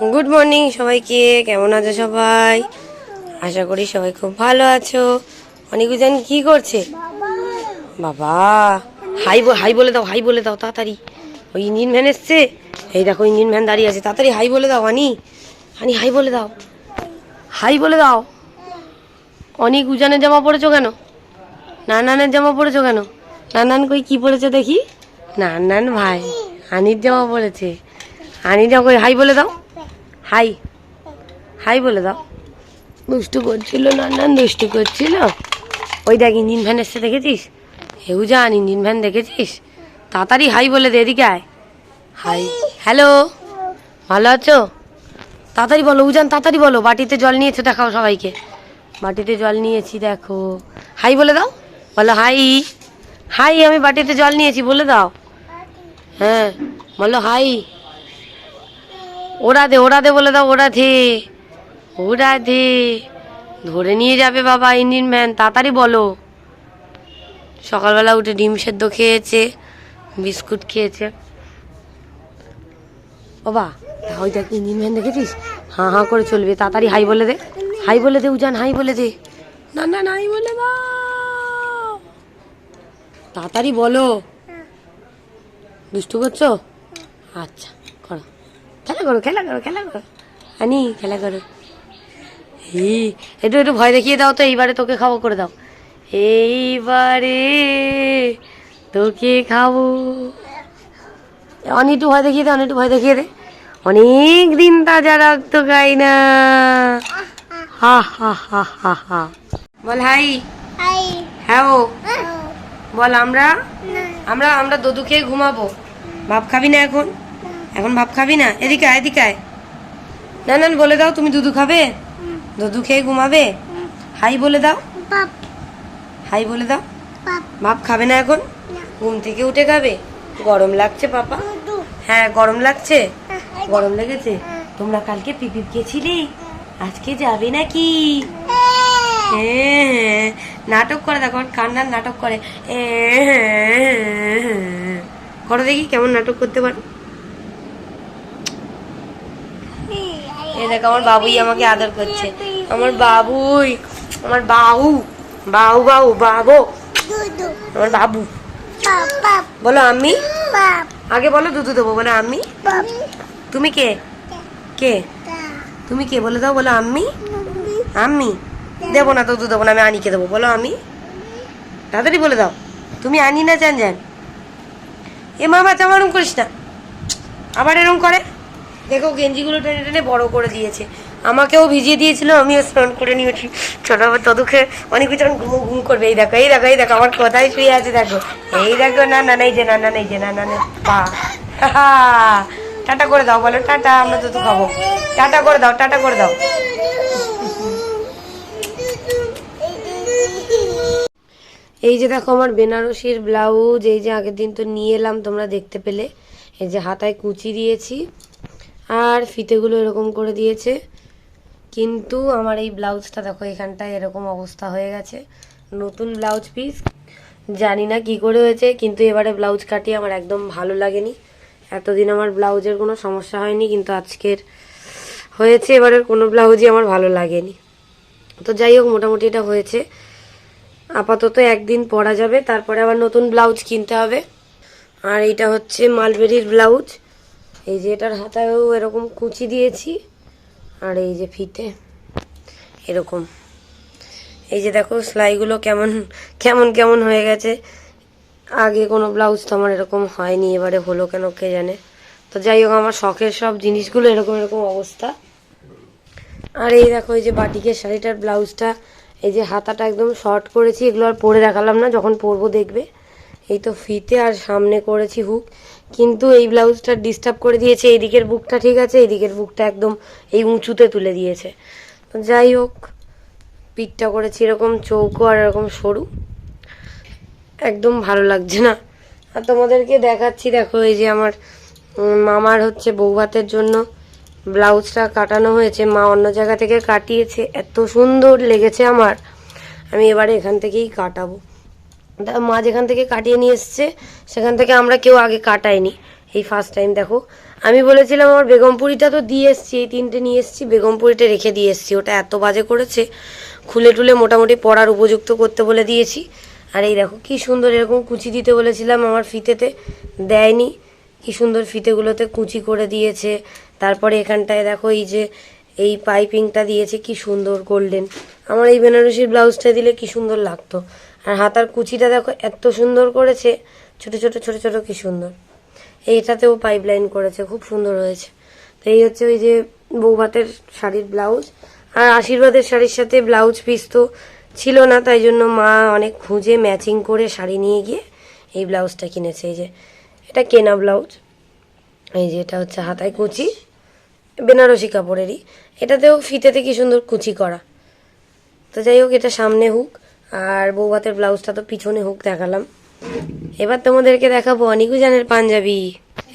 Good morning সবাইকে। কেমন আছো সবাই? আশা করি সবাই খুব ভালো আছো। অনিকুজান কি করছে? বাবা, হাই হাই বলে দাও, হাই বলে দাও, তাড়াতাড়ি। ওই ইঞ্জিন ভ্যান এসছে। এই দেখো, ইঞ্জিন ভ্যান দাঁড়িয়ে আছে। তাড়াতাড়ি হাই বলে দাও আনি আনি হাই বলে দাও। হাই বলে দাও। অনেক উজানের জামা পড়েছো কেন? নানানের জামা পরেছো কেন? নানান কই কি পরেছে দেখি? নানান ভাই আনির জামা পরেছে আনি কই, হাই বলে দাও। হাই। হাই বলে দাও। দুষ্টু করছিল নানান দুষ্টু করছিল। ওই দেখ ইঞ্জিন ভ্যান এসছে দেখেছিস? হেউ যান ইঞ্জিন ভ্যান দেখেছিস? তাড়াতাড়ি হাই বলে দে এদিকে আয়। হাই। হ্যালো। ভালো আছো? তাড়াতাড়ি বলো উজান তাড়াতাড়ি বলো। বাটিতে জল নিয়েছো দেখাও সবাইকে। বাটিতে জল নিয়েছি দেখো। হাই বলে দাও। বলো হাই। হাই আমি বাটিতে জল নিয়েছি বলে দাও। হ্যাঁ বলো হাই। ওরা দে ওরা দে বলে দাও ওরা দে। ওরা দে। ধরে নিয়ে যাবে বাবা ইঞ্জিন ম্যান তাড়াতাড়ি বলো। সকালবেলা উঠে ডিম সেদ্ধ খেয়েছে বিস্কুট খেয়েছে। বাবা ওই দেখ ইঞ্জিন ভ্যান দেখেছিস? হাঁ হাঁ করে চলবে তাড়াতাড়ি হাই বলে দে। হাই বলে দে উজান হাই বলে দে। না না না হাই বলে দাও। তাড়াতাড়ি বলো। দুষ্টু করছ? আচ্ছা। করো খেলা করো খেলা করো খেলা করো। আনি খেলা করো। হি একটু একটু ভয় দেখিয়ে দাও তো এইবারে তোকে খাব করে দাও। এইবারে তোকে খাব। অনেক একটু ভয় দেখিয়ে দে অনেক একটু ভয় দেখিয়ে দে। অনেক দিন তাজা রক্ত খাই না। হা হা হা হা হা। বল হাই। হ্যাঁ ও বল আমরা? আমরা আমরা দদু খেয়ে ঘুমাবো। ভাব খাবি না এখন? এখন ভাত খাবি না? এদিকে আয় এদিকে আয়। না না বলে দাও তুমি দুধু খাবে? দুধু খেয়ে ঘুমাবে? হাই বলে দাও। হাই বলে দাও। ভাত খাবে না এখন? ঘুম থেকে উঠে খাবে? গরম লাগছে পাপা? হ্যাঁ গরম লাগছে? গরম লেগেছে? তোমরা কালকে পিপিপ গেছিলে আজকে যাবে নাকি? হ্যাঁ। হ্যাঁ নাটক করে দেখো কান্নার নাটক করে। হ্যাঁ, করো দেখি কেমন নাটক করতে পারো এই দেখো আমার বাবুই আমাকে আদর করছে। আমার বাবুই আমার বাবু বাবু বাবু। বাবু আমার বাবু। বলো আমি? আগে বলো দুধু দেবো বলো আমি? তুমি কে? কে? তুমি কে? বলে দাও বলো আমি? আমি? দেবো না তো দুধ দেবো না আমি আনিকে দেবো। বলো আমি? তাড়াতাড়ি বলে দাও। তুমি আনি না জান জান এ মা বাচ্চা আমার এরম করিস না। আবার এরম করে? দেখো গেঞ্জিগুলো টেনে টেনে বড় করে দিয়েছে। আমাকেও ভিজিয়ে দিয়েছিল, আমিও স্নান করে নিয়েছি। ছোট আবার তদুকে অনেক কিছু ঘুম ঘুম করবে। এই দেখো এই দেখো এই দেখো, আমার কোথায় শুয়ে আছে, দেখো। এই দেখো, না না নেই যে, না না নেই যে, না না নেই পা। টাটা করে দাও, বলো, টাটা, আমরা তো খাব। টাটা করে দাও, টাটা করে দাও। এই যে দেখো আমার বেনারসির ব্লাউজ, এই যে আগের দিন তো নিয়ে এলাম তোমরা দেখতে পেলে। এই যে হাতায় কুচি দিয়েছি। আর ফিতেগুলো এরকম করে দিয়েছে। কিন্তু আমার এই ব্লাউজটা দেখো, এখানটায় এরকম অবস্থা হয়ে গেছে। নতুন ব্লাউজ পিস জানি না কি করে হয়েছে, কিন্তু এবারে ব্লাউজ কাটিয়ে আমার একদম ভালো লাগেনি। এতদিন আমার ব্লাউজের কোনো সমস্যা হয়নি, কিন্তু আজকের হয়েছে, এবারের কোনো ব্লাউজই আমার ভালো লাগেনি। তো যাই হোক, মোটামুটি এটা হয়েছে। আপাতত একদিন পরা যাবে, তারপরে আবার নতুন ব্লাউজ কিনতে হবে। আর এইটা হচ্ছে মালবেরির ব্লাউজ। এই যে এটার হাতায়ও এরকম কুচি দিয়েছি, আর এই যে ফিতে এরকম। এই যে দেখো, সেলাইগুলো কেমন কেমন কেমন হয়ে গেছে। আগে কোনো ব্লাউজ তো আমার এরকম হয়নি, এবারে হলো কেন কে জানে। তো যাই হোক, আমার শখের সব জিনিসগুলো এরকম এরকম অবস্থা। আর এই দেখো, এই যে বাটিকের শাড়িটার ব্লাউজটা, এই যে হাতাটা একদম শর্ট করেছি, এগুলো আর পরে দেখালাম না, যখন পরবো দেখবে। এই তো ফিতে আর সামনে করেছি হুক। কিন্তু এই ব্লাউজটা ডিস্টার্ব করে দিয়েছে। এই দিকের বুকটা ঠিক আছে এই দিকের বুকটা একদম এই উঁচুতে তুলে দিয়েছে। তো যাই হোক, পিঠটা করেছি এরকম চৌকো আর এরকম সরু। একদম ভালো লাগছে না। আর তোমাদেরকে দেখাচ্ছি, দেখো এই যে আমার মামার হচ্ছে বৌভাতের জন্য ব্লাউজটা কাটানো হয়েছে। মা অন্য জায়গা থেকে কাটিয়েছে। এত সুন্দর লেগেছে আমার। আমি এবারে এখান থেকেই কাটাবো। মা যেখান থেকে কাটিয়ে নিয়ে এসছে, সেখান থেকে আমরা কেউ আগে কাটাইনি। এই ফার্স্ট টাইম দেখো। আমি বলেছিলাম আমার বেগমপুরিটা তো দিয়ে এসছি, এই তিনটে নিয়ে এসছি, বেগমপুরিটা রেখে দিয়ে এসছি। ওটা এত বাজে করেছে, খুলে টুলে মোটামুটি পড়ার উপযুক্ত করতে বলে দিয়েছি। আর এই দেখো, কি সুন্দর এরকম কুচি দিতে বলেছিলাম আমার ফিতেতে, দেয়নি। কি সুন্দর ফিতেগুলোতে কুচি করে দিয়েছে। তারপরে এখানটায় দেখো এই যে, এই পাইপিংটা দিয়েছে, কি সুন্দর গোল্ডেন আমার এই বেনারসির ব্লাউজটা দিলে কি সুন্দর লাগতো। আর হাতার কুচিটা দেখো এত সুন্দর করেছে। ছোট ছোট ছোট ছোট কি সুন্দর। এইটাতেও পাইপ লাইন করেছে, খুব সুন্দর হয়েছে। তো এই হচ্ছে ওই যে বৌভাতের শাড়ির ব্লাউজ আর আশীর্বাদের শাড়ির সাথে ব্লাউজ পিস তো ছিল না, তাই জন্য মা অনেক খুঁজে ম্যাচিং করে শাড়ি নিয়ে গিয়ে এই ব্লাউজটা কিনেছে। এই যে এটা কেনা ব্লাউজ এই যে এটা হচ্ছে হাতায় কুচি, বেনারসি কাপড়েরই। এটাতেও ফিতেতে কি সুন্দর কুচি করা। তো যাই হোক, এটা সামনে হুক। আর বৌভাতের ব্লাউজটা তো পিছনে হুক দেখালাম। এবার তোমাদেরকে দেখাবো অনিকুজানের পাঞ্জাবি।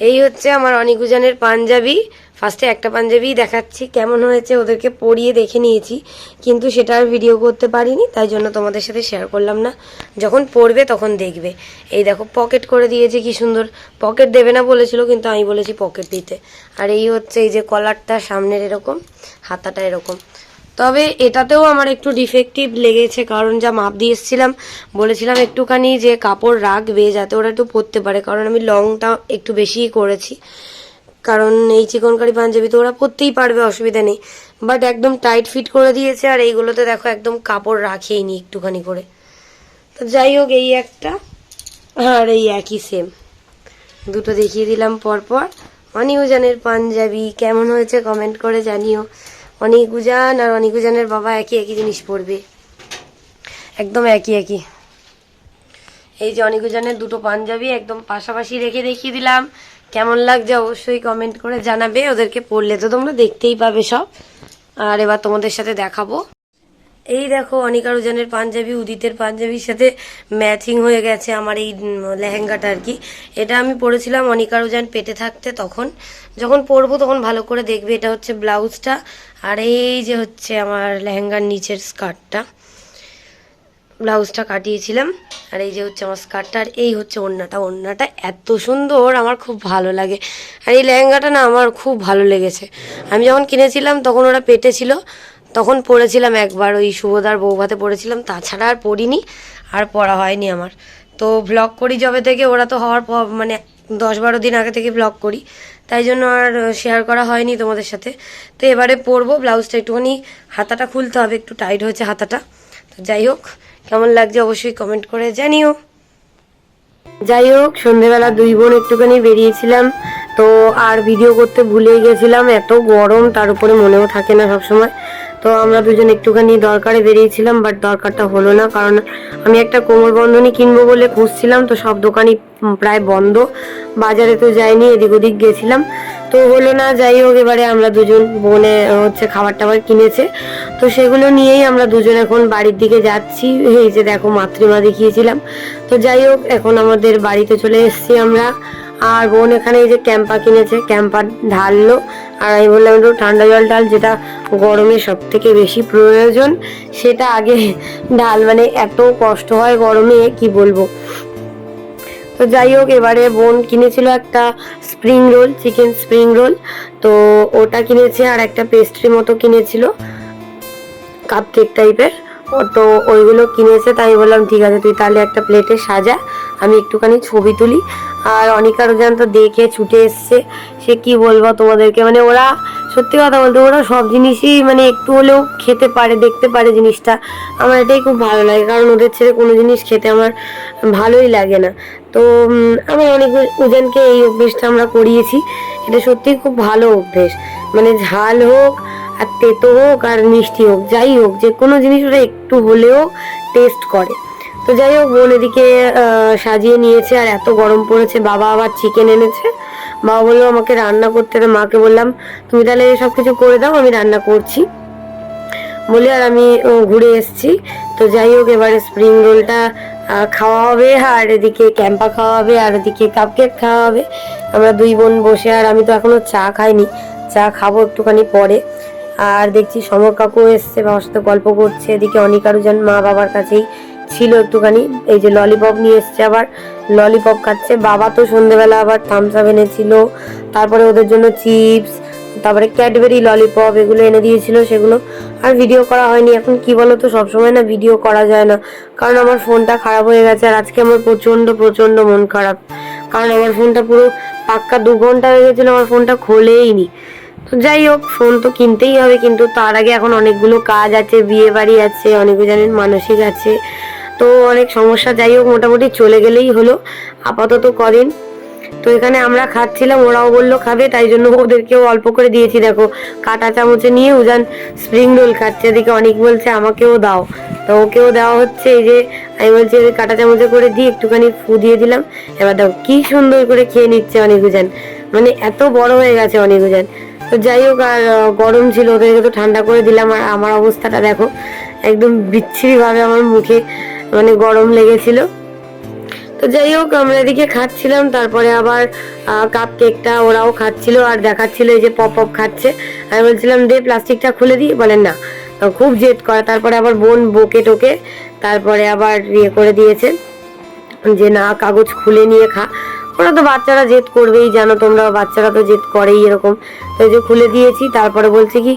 এই হচ্ছে আমার অনিকুজানের পাঞ্জাবি। ফার্স্টে একটা পাঞ্জাবি দেখাচ্ছি, কেমন হয়েছে ওদেরকে পরিয়ে দেখে নিয়েছি, কিন্তু সেটা আর ভিডিও করতে পারিনি, তাই জন্য তোমাদের সাথে শেয়ার করলাম না। যখন পরবে তখন দেখবে। এই দেখো পকেট করে দিয়েছে, কি সুন্দর। পকেট দেবে না বলেছিল, কিন্তু আমি বলেছি পকেট দিতে। আর এই হচ্ছে এই যে কলারটা সামনের এরকম, হাতাটা এরকম। তবে এটাতেও আমার একটু ডিফেক্টিভ লেগেছে, কারণ যা মাপ দিয়ে এসেছিলাম, বলেছিলাম একটুখানি যে কাপড় রাখবে যাতে ওরা একটু পরতে পারে, কারণ আমি লংটা একটু বেশিই করেছি। কারণ এই চিকনকারি পাঞ্জাবি তো ওরা পরতেই পারবে, অসুবিধা নেই। বাট একদম টাইট ফিট করে দিয়েছে, আর এইগুলোতে দেখো একদম কাপড় রাখেই নি একটুখানি করে। তো যাই হোক, এই একটা আর এই একই সেম দুটো দেখিয়ে দিলাম পরপর। অনিউজানের পাঞ্জাবি কেমন হয়েছে কমেন্ট করে জানিও। অনিকুজান আর অনিকুজানের বাবা একই একই জিনিস পড়বে। একদম একই একই। এই যে অনিকুজানের দুটো পাঞ্জাবি একদম পাশাপাশি রেখে দেখিয়ে দিলাম। কেমন লাগছে অবশ্যই কমেন্ট করে জানাবে, ওদেরকে পড়লে তো তোমরা দেখতেই পাবে সব। আর এবার তোমাদের সাথে দেখাবো। এই দেখো অনিকারুজানের পাঞ্জাবি, উদিতের পাঞ্জাবির সাথে ম্যাচিং হয়ে গেছে আমার এই লেহেঙ্গাটা আর কি। এটা আমি পরেছিলাম অনিকারুজান পেটে থাকতে তখন। যখন পরবো তখন ভালো করে দেখবে, এটা হচ্ছে ব্লাউজটা। আর এই যে হচ্ছে আমার লেহেঙ্গার নিচের স্কার্টটা। ব্লাউজটা কাটিয়েছিলাম। আর এই যে হচ্ছে আমার স্কার্টটা, আর এই হচ্ছে ওড়নাটা। ওড়নাটা এত সুন্দর, আমার খুব ভালো লাগে। আর এই লেহেঙ্গাটা না আমার খুব ভালো লেগেছে। আমি যখন কিনেছিলাম তখন ওরা পেটে ছিল। তখন পরেছিলাম একবার, ওই শুভদার বৌভাতে পরেছিলাম তাছাড়া আর পরিনি আর পরা হয়নি আমার। তো ব্লগ করি যবে থেকে, ওরা তো হওয়ার পর মানে দশ বারো দিন আগে থেকে ব্লগ করি, তাই জন্য আর শেয়ার করা হয়নি তোমাদের সাথে। তো এবারে পরবো ব্লাউজটা একটুখানি, হাতাটা খুলতে হবে, একটু টাইট হয়েছে হাতাটা। তো যাই হোক, কেমন লাগছে অবশ্যই কমেন্ট করে জানিও। যাই হোক, সন্ধেবেলা দুই বোন একটুখানি বেরিয়েছিলাম, তো আর ভিডিও করতে ভুলে গেছিলাম, এত গরম, তার উপরে মনেও থাকে না সবসময়। তো আমরা দুজন একটুখানি দরকারে বেরিয়েছিলাম বাট দরকারটা হলো না, কারণ আমি একটা কোমর বন্ধনী কিনবো বলে খুঁজছিলাম, তো সব দোকানই প্রায় বন্ধ, বাজারে তো যাইনি, এদিক ওদিক গেছিলাম। তো হলো না, যাই হোক, এবারে আমরা দুজন বোনে হচ্ছে খাবার টাবার কিনেছে, তো সেগুলো নিয়েই আমরা দুজন এখন বাড়ির দিকে যাচ্ছি, এই যে দেখো মাতৃমা দেখিয়েছিলাম। তো যাই হোক, এখন আমাদের বাড়িতে চলে এসেছি আমরা, আর বোন এখানে এই যে ক্যাম্পা কিনেছে ক্যাম্পা ঢাললো আর আমি বললাম, একটু ঠান্ডা জল ঢাল, যেটা গরমে সব থেকে বেশি প্রয়োজন। সেটা আগে ঢাল মানে এত কষ্ট হয় গরমে, কি বলব? তো যাই হোক, এবারে বোন কিনেছিল একটা spring roll, chicken spring roll. তো ওটা কিনেছে আর একটা পেস্ট্রি মতো কিনেছিল কাপ কেক টাইপের তো ওইগুলো কিনেছে, তাই বললাম, ঠিক আছে, তুই তাহলে একটা প্লেটে সাজা। আমি একটুখানি ছবি তুলি। আর অনিকা রোজান তো দেখে ছুটে এসছে। সে কি বলব তোমাদেরকে? মানে ওরা সত্যি কথা বলতে ওরা সব জিনিসই মানে একটু হলেও খেতে পারে, দেখতে পারে জিনিসটা। আমার এটাই খুব ভালো লাগে, কারণ ওদের ছেড়ে কোনো জিনিস খেতে আমার ভালোই লাগে না। তো আমার অনেক উজানকে এই অভ্যেসটা আমরা করিয়েছি। এটা সত্যিই খুব ভালো অভ্যেস। মানে ঝাল হোক, আর তেতো হোক, আর মিষ্টি হোক, যাই হোক, যে কোনো জিনিস ওরা একটু হলেও টেস্ট করে। তো যাই হোক, বোন এদিকে সাজিয়ে নিয়েছে আর এত গরম পড়েছে, বাবা আবার চিকেন এনেছে। বাবা বলল, আমাকে রান্না করতে তো মাকে বললাম, তুমি তাহলে সব কিছু করে দাও, আমি রান্না করছি। বলে, আর আমি ঘুরে এসছি। তো যাই হোক, এবারে স্প্রিং রোলটা খাওয়া হবে, আর এদিকে ক্যাম্পা খাওয়া হবে, আর এদিকে কাপকেক খাওয়া হবে। আমরা দুই বোন বসে, আর আমি তো এখনও চা খাইনি। চা খাব একটুখানি পরে। আর দেখছি সমর কাকু এসছে, বাবার সাথে গল্প করছে। এদিকে অনিকারুজন মা বাবার কাছেই ছিল একটুখানি। এই যে ললিপপ নিয়ে এসছে আবার। ললিপপ খাচ্ছে। বাবা তো সন্ধেবেলা আবার থামস আপ এনেছিল। তারপরে ওদের জন্য চিপস তারপরে ক্যাডবেরি ললিপপ এগুলো এনে দিয়েছিল সেগুলো। আর ভিডিও করা হয়নি। এখন কি বলো তো সবসময় না ভিডিও করা যায় না। কারণ আমার ফোনটা খারাপ হয়ে গেছে আর আজকে আমার প্রচণ্ড প্রচণ্ড মন খারাপ। কারণ আমার ফোনটা পুরো পাক্কা দু ঘণ্টা হয়ে গেছিল, আমার ফোনটা খোলেইনি তো যাই হোক ফোন তো কিনতেই হবে, কিন্তু তার আগে এখন অনেকগুলো কাজ আছে বিয়ে বাড়ি আছে, অনেক জানেন মানসিক আছে। তো অনেক সমস্যা, যাই হোক, মোটামুটি চলে গেলেই হলো, আপাতত কদিন। তো এখানে আমরা খাচ্ছিলাম, ওরাও বলল খাবে, তাই জন্য ওদেরকেও অল্প করে দিয়েছি। দেখো, কাটা চামচে নিয়ে উজান স্প্রিং রোল খাচ্ছে, এদিকে অনেক বলছে, আমাকেও দাও। তো ওকেও দেওয়া হচ্ছে, এই যে আমি বলছি কাটা চামচে করে দিয়ে একটুখানি ফু দিয়ে দিলাম। এবার দেখো, কি সুন্দর করে খেয়ে নিচ্ছে অনেক উজান। মানে এত বড় হয়ে গেছে অনেক উজান। তো যাই হোক, আর গরম ছিল, ওদেরকে তো ঠান্ডা করে দিলাম, আর আমার অবস্থাটা দেখো, একদম বিচ্ছিরিভাবে আমার মুখে মানে গরম লেগেছিল। তো যাই হোক, আমরা এদিকে খাচ্ছিলাম, তারপরে আবার কাপ কেকটা ওরাও খাচ্ছিল আর দেখাচ্ছিল এই যে পপ পপ খাচ্ছে। আমি বলছিলাম, দে প্লাস্টিকটা খুলে দিই। বলেন না। খুব জেদ করে, তারপরে আবার বোন বকে টোকে, তারপরে আবার ইয়ে করে দিয়েছে যে, না, কাগজ খুলে নিয়ে খা। ওরা তো বাচ্চারা জেদ করবেই, জানো তোমরা, বাচ্চারা তো জেদ করেই এরকম। তো যে খুলে দিয়েছি, তারপরে বলছে কি,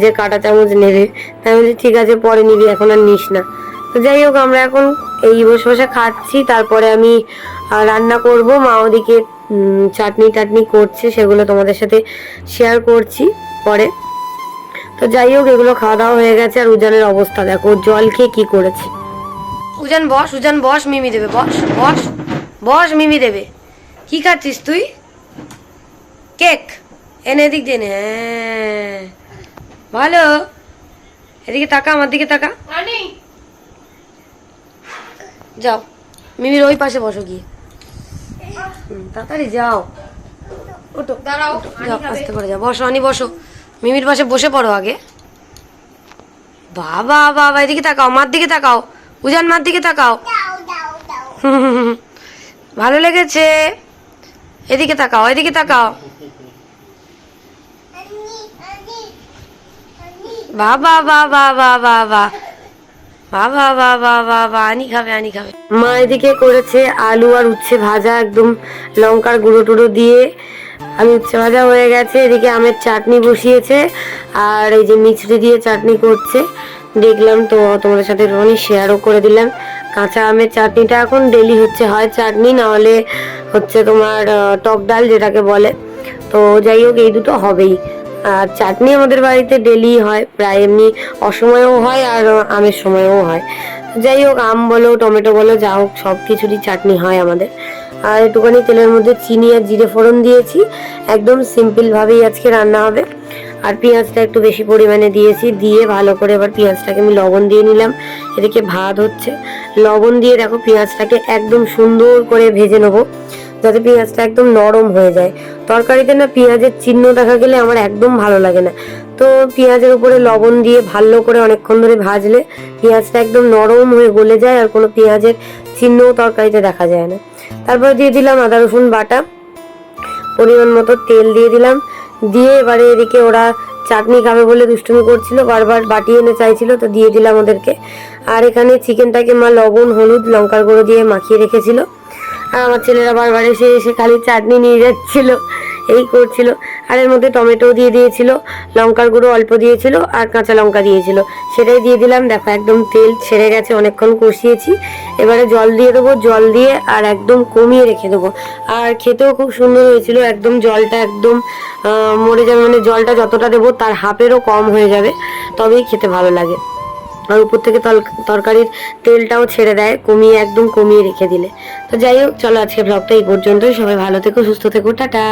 যে, কাটা চামচ নেবে। তাই বলছি, ঠিক আছে, পরে নিবি, এখন আর নিস না। তো যাই হোক আমরা এখন এই বসে বসে খাচ্ছি। তারপরে আমি রান্না করব। মা ওদিকে চাটনি টাটনি করছে সেগুলো তোমাদের সাথে শেয়ার করছি পরে। তো যাই হোক এগুলো খাওয়া দাওয়া হয়ে গেছে আর উজানের অবস্থা। দেখো জল খেয়ে কি করেছে। উজান বস উজান বস মিমি দেবে বস বস বস মিমি দেবে। কি খাচ্ছিস তুই? কেক। এনে এদিক দিয়ে হ্যাঁ। ভালো। এদিকে তাকা আমার দিকে তাকা। যাও। মিমির ওই পাশে বসো গিয়ে। তাড়াতাড়ি যাও। ওটো দাঁড়াও যাও আস্তে করে যাও। বসো আনি বসো। মিমির পাশে বসে পড়ো আগে। বাবা বাবা এদিকে তাকাও মার দিকে তাকাও। উজান মার দিকে তাকাও। ভালো লেগেছে। এদিকে তাকাও এদিকে তাকাও। বাবা বাবা বাবা বাবা। বাবা বাবা বাবা আনি খাবে আনি খাবে। মা এদিকে করেছে আলু আর উচ্ছে ভাজা, একদম লঙ্কার গুঁড়ো টুড়ো দিয়ে। আলু উচ্ছে ভাজা হয়ে গেছে, এদিকে আমের চাটনি বসিয়েছে, আর এই যে মিছরি দিয়ে চাটনি করছে। দেখলাম তো, তোমাদের সাথে একটুখানি শেয়ারও করে দিলাম কাঁচা আমের চাটনিটা এখন ডেলি হচ্ছে, হয় চাটনি না হলে হচ্ছে তোমার টক ডাল যেটাকে বলে। তো যাই হোক, এই দুটো হবেই। আর চাটনি আমাদের বাড়িতে ডেলি হয়, প্রায় এমনি অসময়েও হয় আর আমের সময়ও হয়। যাই হোক, আম বলো, টমেটো বলো, যা হোক, সব কিছুরই চাটনি হয় আমাদের। আর একটুখানি তেলের মধ্যে চিনি আর জিরে ফোড়ন দিয়েছি। একদম সিম্পলভাবেই আজকে রান্না হবে। আর পেঁয়াজটা একটু বেশি পরিমাণে দিয়েছি, দিয়ে ভালো করে এবার পেঁয়াজটাকে আমি লবণ দিয়ে নিলাম। এদিকে ভাত হচ্ছে। লবণ দিয়ে দেখো পেঁয়াজটাকে একদম সুন্দর করে ভেজে নেব। যাতে পেঁয়াজটা একদম নরম হয়ে যায়। তরকারিতে না পেঁয়াজের চিহ্ন দেখা গেলে আমার একদম ভালো লাগে না। তো পেঁয়াজের উপরে লবণ দিয়ে ভালো করে অনেকক্ষণ ধরে ভাজলে পেঁয়াজটা একদম নরম হয়ে গলে যায় আর কোনো পেঁয়াজের চিহ্নও তরকারিতে দেখা যায় না। তারপরে দিয়ে দিলাম আদা, রসুন, বাটা। পরিমাণ মতো তেল দিয়ে দিলাম। দিয়ে এবারে এদিকে ওরা চাটনি খাবে বলে দুষ্টুমি করছিল, বারবার বাটি এনে চাইছিল, তো দিয়ে দিলাম ওদেরকে। আর এখানে চিকেনটাকে মা লবণ, হলুদ, লঙ্কার গুঁড়ো দিয়ে মাখিয়ে রেখেছিল। আমার ছেলেরা বারবার এসে এসে খালি চাটনি নিয়ে যাচ্ছিল, এই করছিল। আর এর মধ্যে টমেটো দিয়ে দিয়েছিল, লঙ্কার গুঁড়ো অল্প দিয়েছিল আর কাঁচা লঙ্কা দিয়েছিল। সেটাই দিয়ে দিলাম, দেখো একদম তেল ছেড়ে গেছে, অনেকক্ষণ কষিয়েছি। এবারে জল দিয়ে দেবো, জল দিয়ে আর একদম কমিয়ে রেখে দেবো। আর খেতেও খুব সুন্দর হয়েছিল, একদম জলটা একদম মরে যাবে মানে জলটা যতটা দেবো তার হাফেরও কম হয়ে যাবে, তবেই খেতে ভালো লাগে। আর উপর থেকে তরকারির তেলটাও ছেড়ে দেয়, কমিয়ে একদম কমিয়ে রেখে দিলে। তো যাই হোক, চলো আজকে ব্লগটা এই পর্যন্তই। সবাই ভালো থেকো, সুস্থ থেকো, টাটা।